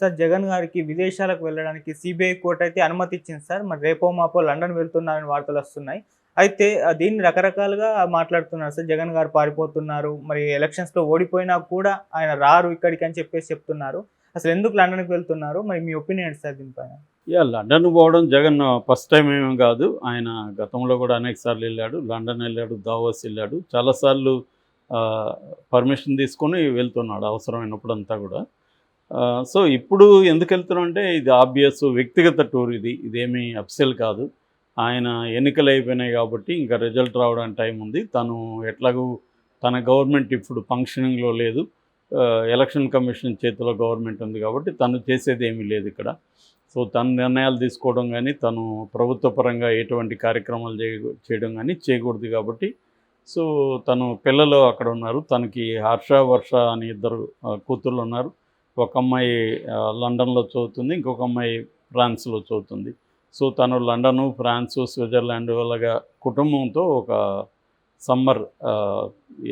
Sir Jagan గారికి విదేశాలకు వెళ్ళడానికి సిబిఐ కోర్టు అయితే అనుమతి ఇచ్చింది సార్. మరి రేపో మాపో లండన్ వెళ్తున్నారని వార్తలు వస్తున్నాయి. అయితే దీన్ని రకరకాలుగా మాట్లాడుతున్నారు సార్. జగన్ గారు పారిపోతున్నారు. మరి ఎలక్షన్స్లో ఓడిపోయినా కూడా ఆయన రారు ఇక్కడికి అని చెప్పేసి చెప్తున్నారు. అసలు ఎందుకు లండన్కి వెళ్తున్నారు? మరి మీ ఒపీనియన్ సార్ దీనిపైన? యా లండన్ పోవడం జగన్ ఫస్ట్ టైం ఏమీ కాదు. ఆయన గతంలో కూడా అనేక సార్లు వెళ్ళాడు. లండన్ వెళ్ళాడు దావోస్ వెళ్ళాడు. చాలాసార్లు పర్మిషన్ తీసుకొని వెళ్తున్నాడు అవసరమైనప్పుడు అంతా కూడా. సో ఇప్పుడు ఎందుకు వెళ్తున్నాం అంటే ఇది ఆబ్వియస్ వ్యక్తిగత టూర్ ఇది. ఇదేమీ అఫ్సెల్ కాదు. ఆయన ఎన్నికలు అయిపోయినాయి కాబట్టి ఇంకా రిజల్ట్ రావడానికి టైం ఉంది. తను ఎట్లాగూ తన గవర్నమెంట్ ఇప్పుడు ఫంక్షనింగ్లో లేదు. ఎలక్షన్ కమిషన్ చేతిలో గవర్నమెంట్ ఉంది కాబట్టి తను చేసేది ఏమీ లేదు ఇక్కడ. సో తన నిర్ణయాలు తీసుకోవడం కానీ తను ప్రభుత్వ పరంగా ఎటువంటి కార్యక్రమాలు చేయ చేయడం కానీ చేయకూడదు కాబట్టి సో తను పిల్లలు అక్కడ ఉన్నారు. తనకి హర్ష వర్ష అని ఇద్దరు కూతుర్లు ఉన్నారు. ఒక అమ్మాయి లండన్లో చదువుతుంది ఇంకొక అమ్మాయి ఫ్రాన్స్లో చదువుతుంది. సో తను లండను ఫ్రాన్సు స్విట్జర్లాండ్ అలాగా కుటుంబంతో ఒక సమ్మర్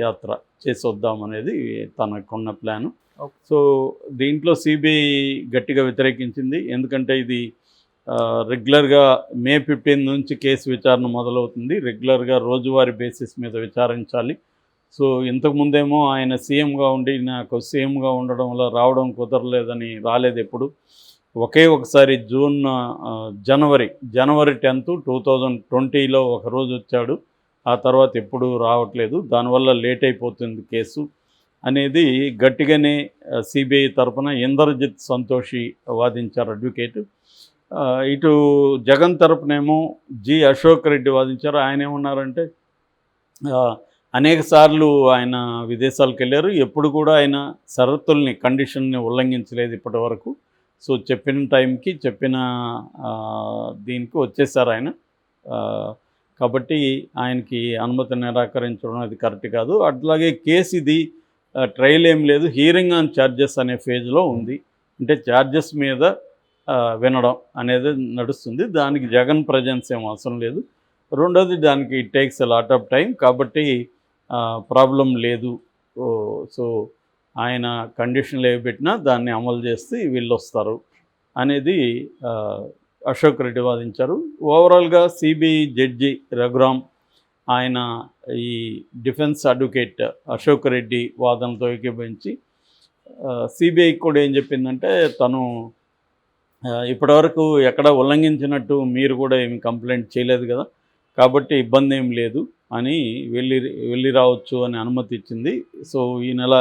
యాత్ర చేసి వద్దామనేది తనకున్న ప్లాను. సో దీంట్లో సిబిఐ గట్టిగా వ్యతిరేకించింది. ఎందుకంటే ఇది రెగ్యులర్గా మే ఫిఫ్టీన్ నుంచి కేసు విచారణ మొదలవుతుంది. రెగ్యులర్గా రోజువారీ బేసిస్ మీద విచారించాలి. సో ఇంతకుముందేమో ఆయన సీఎంగా ఉండి నాకు సీఎంగా ఉండడం వల్ల రావడం కుదరలేదని రాలేదు ఎప్పుడు. ఒకే ఒకసారి జూన్ జనవరి జనవరి టెన్త్ టూ థౌజండ్ ట్వంటీలో ఒక రోజు వచ్చాడు. ఆ తర్వాత ఎప్పుడు రావట్లేదు. దానివల్ల లేట్ అయిపోతుంది కేసు అనేది గట్టిగానే సిబిఐ తరఫున ఇందర్జిత్ సంతోషి వాదించారు అడ్వకేట్. ఇటు జగన్ తరపునేమో జి అశోక్ రెడ్డి వాదించారు. ఆయన ఏమన్నారంటే అనేక సార్లు ఆయన విదేశాలకు వెళ్ళారు. ఎప్పుడు కూడా ఆయన షరతుల్ని కండిషన్ని ఉల్లంఘించలేదు ఇప్పటి వరకు. సో చెప్పిన టైంకి చెప్పిన దీనికి వచ్చేసారు ఆయన. కాబట్టి ఆయనకి అనుమతి నిరాకరించడం అది కరెక్ట్ కాదు. అట్లాగే కేసు ఇది ట్రయల్ ఏం లేదు. హీరింగ్ ఆన్ ఛార్జెస్ అనే ఫేజ్లో ఉంది. అంటే ఛార్జెస్ మీద వినడం అనేది నడుస్తుంది. దానికి జగన్ ప్రజెన్స్ ఏం అవసరం లేదు. రెండోది దానికి it takes a lot of time. కాబట్టి ప్రాబ్లం లేదు. సో ఆయన కండిషన్లు ఏవి పెట్టినా దాన్ని అమలు చేస్తే వీళ్ళు వస్తారు అనేది అశోక్ రెడ్డి వాదించారు. ఓవరాల్గా సిబిఐ జడ్జి రఘురామ్ ఆయన ఈ డిఫెన్స్ అడ్వకేట్ అశోక్ రెడ్డి వాదనతో ఏకీభవించి సిబిఐకి కూడా ఏం చెప్పిందంటే తను ఇప్పటివరకు ఎక్కడ ఉల్లంఘించినట్టు మీరు కూడా ఏమి కంప్లైంట్ చేయలేదు కదా కాబట్టి ఇబ్బంది ఏం లేదు. అని వెళ్ళి వెళ్ళి రావచ్చు అని అనుమతి ఇచ్చింది. సో ఈ నెల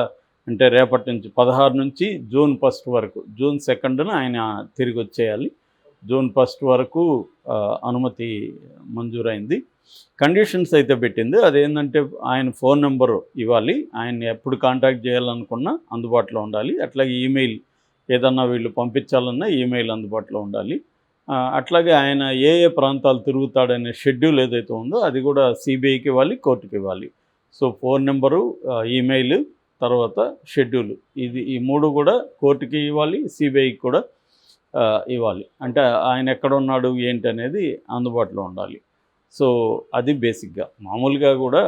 అంటే రేపటి నుంచి పదహారు నుంచి జూన్ ఫస్ట్ వరకు జూన్ సెకండ్న ఆయన తిరిగి వచ్చేయాలి. జూన్ ఫస్ట్ వరకు అనుమతి మంజూరైంది. కండిషన్స్ అయితే పెట్టింది. అదేంటంటే ఆయన ఫోన్ నెంబరు ఇవ్వాలి. ఆయన ఎప్పుడు కాంటాక్ట్ చేయాలనుకున్నా అందుబాటులో ఉండాలి. అట్లాగే ఈమెయిల్ ఏదన్నా వీళ్ళు పంపించాలన్నా ఈమెయిల్ అందుబాటులో ఉండాలి. అట్లాగే ఆయన ఏ ఏ ప్రాంతాలు తిరుగుతాడనే షెడ్యూల్ ఏదైతే ఉందో అది కూడా సిబిఐకి ఇవ్వాలి కోర్టుకి ఇవ్వాలి. సో ఫోన్ నెంబరు ఈమెయిల్ తర్వాత షెడ్యూల్. ఇది ఈ మూడు కూడా కోర్టుకి ఇవ్వాలి సిబిఐకి కూడా ఇవ్వాలి. అంటే ఆయన ఎక్కడ ఉన్నాడు ఏంటి అనేది అందుబాటులో ఉండాలి. సో అది బేసిక్గా. మామూలుగా కూడా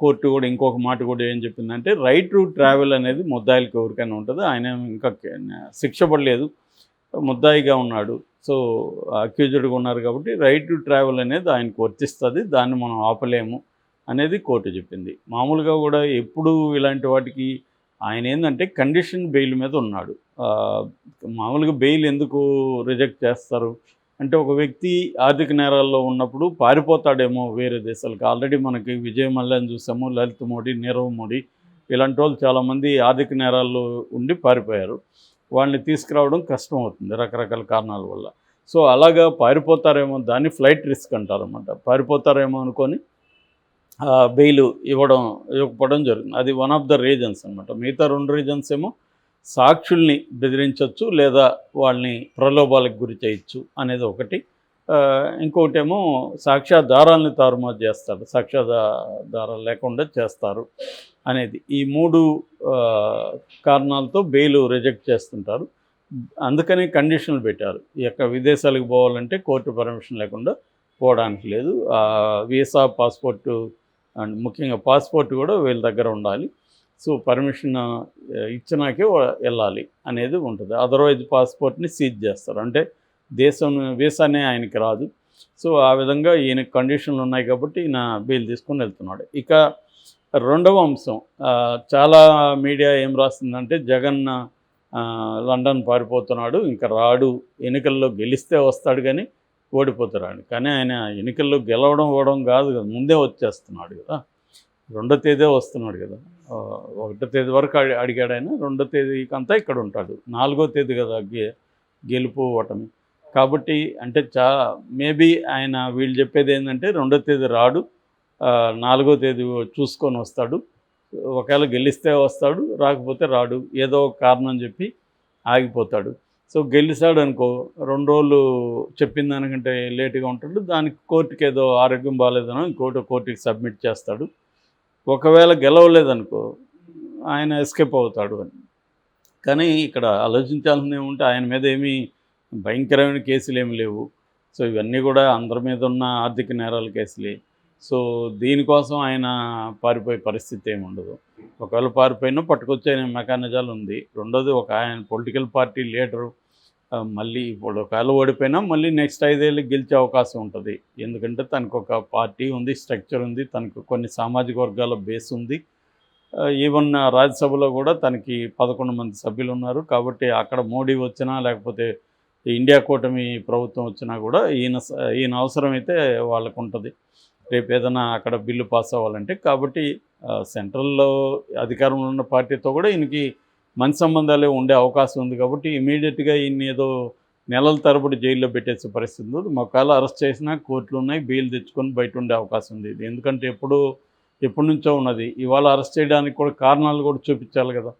కోర్టు కూడా ఇంకొక మాట కూడా ఏం చెప్పిందంటే రైట్ టు ట్రావెల్ అనేది ముద్దాయిలకి ఎవరికైనా ఉంటుంది ఆయన ఇంకా శిక్ష పడలేదు. ముద్దాయిగా ఉన్నాడు. సో అక్యూజ్డ్గా ఉన్నారు కాబట్టి రైట్ టు ట్రావెల్ అనేది ఆయనకు వర్తిస్తుంది దాన్ని మనం ఆపలేము అనేది కోర్టు చెప్పింది. మామూలుగా కూడా ఎప్పుడు ఇలాంటి వాటికి ఆయన ఏంటంటే కండిషన్ బెయిల్ మీద ఉన్నాడు. మామూలుగా బెయిల్ ఎందుకు రిజెక్ట్ చేస్తారు? అంటే ఒక వ్యక్తి ఆర్థిక నేరాల్లో ఉన్నప్పుడు పారిపోతాడేమో వేరే దేశాలకు. ఆల్రెడీ మనకి విజయ్ మల్యాన్ చూసాము లలిత్ మోడీ నీరవ్ మోడీ ఇలాంటి వాళ్ళు చాలామంది ఆర్థిక నేరాల్లో ఉండి పారిపోయారు. వాళ్ళని తీసుకురావడం కష్టం అవుతుంది రకరకాల కారణాల వల్ల. సో అలాగా పారిపోతారేమో దాన్ని ఫ్లైట్ రిస్క్ అంటారన్నమాట. పారిపోతారేమో అనుకొని బెయిల్ ఇవ్వడం ఇవ్వకపోవడం జరుగుతుంది. అది వన్ ఆఫ్ ద రీజన్స్ అనమాట మిగతా రెండు రీజన్స్ ఏమో సాక్షుల్ని బెదిరించవచ్చు లేదా వాళ్ళని ప్రలోభాలకు గురి చేయొచ్చు అనేది ఒకటి. ఇంకోటేమో ఇంకొకటేమో సాక్ష్యాధారాలని తారుమారు చేస్తాడు సాక్ష్యాధారాలు లేకుండా చేస్తారు. అనేది ఈ మూడు కారణాలతో బెయిల్ రిజెక్ట్ చేస్తుంటారు. అందుకని కండిషన్లు పెట్టారు. ఈ యొక్క విదేశాలకు పోవాలంటే కోర్టు పర్మిషన్ లేకుండా పోవడానికి లేదు. వీసా పాస్పోర్టు అండ్ ముఖ్యంగా పాస్పోర్ట్ కూడా వీళ్ళ దగ్గర ఉండాలి. సో పర్మిషన్ ఇచ్చినాకే వెళ్ళాలి అనేది ఉంటుంది. అదర్వైజ్ పాస్పోర్ట్ని సీజ్ చేస్తారు. అంటే దేశం వీసానే ఆయనకి రాదు. సో ఆ విధంగా ఈయన కండిషన్లు ఉన్నాయి కాబట్టి ఈయన బెయిల్ తీసుకొని వెళ్తున్నాడు. ఇక రెండవ అంశం చాలా మీడియా ఏం రాస్తుందంటే జగన్ లండన్ పారిపోతున్నాడు ఇంకా రాడు ఎన్నికల్లో గెలిస్తే వస్తాడు కానీ ఓడిపోతున్నాడు కానీ ఆయన ఎన్నికల్లో గెలవడం ఓవడం కాదు కదా ముందే వచ్చేస్తున్నాడు కదా. రెండో తేదీ వస్తున్నాడు కదా. ఒకటో తేదీ వరకు అడిగాడు ఆయన రెండో తేదీకి అంతా ఇక్కడ ఉంటాడు. నాలుగో తేదీ కదా గె గెలుపు ఓటమి. కాబట్టి అంటే చా మేబీ ఆయన వీళ్ళు చెప్పేది ఏంటంటే రెండో తేదీ రాడు నాలుగో తేదీ చూసుకొని వస్తాడు. ఒకవేళ గెలిస్తే వస్తాడు రాకపోతే రాడు. ఏదో ఒక కారణం చెప్పి ఆగిపోతాడు. సో గెలిచాడు అనుకో రెండు రోజులు చెప్పిన దానికంటే లేటుగా ఉంటాడు. దానికి కోర్టుకి ఏదో ఆరోగ్యం బాగాలేదనో ఇంకోటి కోర్టుకి సబ్మిట్ చేస్తాడు. ఒకవేళ గెలవలేదనుకో ఆయన ఎస్కేప్ అవుతాడు అని. కానీ ఇక్కడ ఆలోచించాల్సింది ఏముంటే ఆయన మీద ఏమీ భయంకరమైన కేసులు ఏమి లేవు. సో ఇవన్నీ కూడా అందరి మీద ఉన్న ఆర్థిక నేరాల కేసులే. సో దీనికోసం ఆయన పారిపోయే పరిస్థితి ఏమి ఉండదు. ఒకవేళ పారిపోయినా పట్టుకొచ్చే మెకానిజాలు ఉంది. రెండోది ఒక ఆయన పొలిటికల్ పార్టీ లీడరు మళ్ళీ ఇప్పుడు ఒకవేళ ఓడిపోయినా మళ్ళీ నెక్స్ట్ ఐదేళ్ళు గెలిచే అవకాశం ఉంటుంది. ఎందుకంటే తనకు ఒక పార్టీ ఉంది స్ట్రక్చర్ ఉంది తనకు కొన్ని సామాజిక వర్గాల బేస్ ఉంది. ఈవెన్ రాజ్యసభలో కూడా తనకి పదకొండు మంది సభ్యులు ఉన్నారు. కాబట్టి అక్కడ మోడీ వచ్చినా లేకపోతే ఇండియా కూటమి ప్రభుత్వం వచ్చినా కూడా ఈయన స- ఈయన అవసరమైతే వాళ్ళకు ఉంటుంది. రేపు ఏదైనా అక్కడ బిల్లు పాస్ అవ్వాలంటే కాబట్టి సెంట్రల్లో అధికారంలో ఉన్న పార్టీతో కూడా ఈయనకి మంచి సంబంధాలే ఉండే అవకాశం ఉంది కాబట్టి ఇమీడియట్గా ఈయన ఏదో నెలల తరబడి జైల్లో పెట్టేసే పరిస్థితి ఉంది. ఒకవేళ అరెస్ట్ చేసినా కోర్టులు ఉన్నాయి బెయిల్ తెచ్చుకొని బయట ఉండే అవకాశం ఉంది. ఇది ఎందుకంటే ఎప్పుడు ఎప్పటి నుంచో ఉన్నది. ఇవాళ అరెస్ట్ చేయడానికి కూడా కారణాలు కూడా చూపించాలి కదా.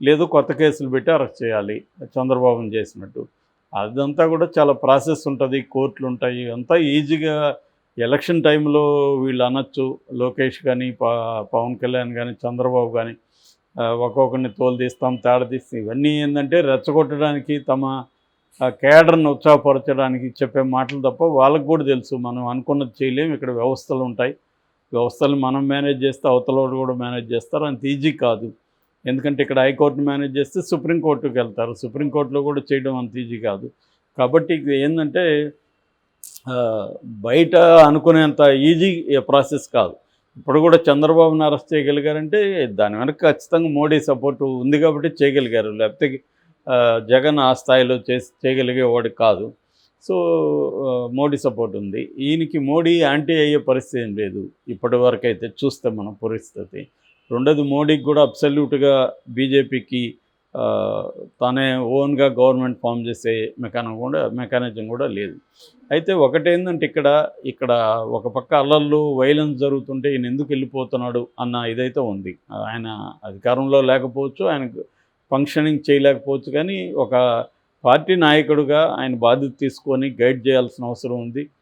లేదు కొత్త కేసులు పెట్టి అరెస్ట్ చేయాలి చంద్రబాబుని చేసినట్టు. అదంతా కూడా చాలా ప్రాసెస్ ఉంటుంది కోర్టులు ఉంటాయి అంతా ఈజీగా ఎలక్షన్ టైంలో వీళ్ళు అనొచ్చు. లోకేష్ కానీ పవన్ కళ్యాణ్ కానీ చంద్రబాబు కానీ ఒక్కొక్కరిని తోలు తీస్తాం తీస్తాం. ఇవన్నీ ఏంటంటే రెచ్చగొట్టడానికి తమ కేడర్ను ఉత్సాహపరచడానికి చెప్పే మాటలు తప్ప వాళ్ళకు కూడా తెలుసు. మనం అనుకున్నది చేయలేం ఇక్కడ వ్యవస్థలు ఉంటాయి. వ్యవస్థలు మనం మేనేజ్ చేస్తే అవతల వాళ్ళు కూడా మేనేజ్ చేస్తారు. అంత ఈజీ కాదు. ఎందుకంటే ఇక్కడ హైకోర్టు మేనేజ్ చేస్తే సుప్రీంకోర్టుకి వెళ్తారు. సుప్రీంకోర్టులో కూడా చేయడం అంత ఈజీ కాదు. కాబట్టి ఏంటంటే బయట అనుకునేంత ఈజీ ప్రాసెస్ కాదు. ఇప్పుడు కూడా చంద్రబాబుని అరెస్ట్ చేయగలిగారంటే దాని వెనక ఖచ్చితంగా మోడీ సపోర్టు ఉంది కాబట్టి చేయగలిగారు. లేకపోతే జగన్ ఆ స్థాయిలో చేసి చేయగలిగేవాడు కాదు. సో మోడీ సపోర్ట్ ఉంది. ఈయనకి మోడీ యాంటీ అయ్యే పరిస్థితి ఏం లేదు. ఇప్పటి వరకు అయితే చూస్తే మనం పరిస్థితి. రెండోది మోడీకి కూడా అబ్సల్యూట్గా బీజేపీకి తనే ఓన్గా గవర్నమెంట్ ఫామ్ చేసే మెకానిజం కూడా మెకానిజం కూడా లేదు. అయితే ఒకటేందంటే ఇక్కడ ఇక్కడ ఒక పక్క అల్లర్లు వైలెన్స్ జరుగుతుంటే ఈయన ఎందుకు వెళ్ళిపోతున్నాడు అన్న ఇదైతే ఉంది. ఆయన అధికారంలో లేకపోవచ్చు ఆయన ఫంక్షనింగ్ చేయలేకపోవచ్చు కానీ ఒక పార్టీ నాయకుడుగా ఆయన బాధ్యత తీసుకొని గైడ్ చేయాల్సిన అవసరం ఉంది.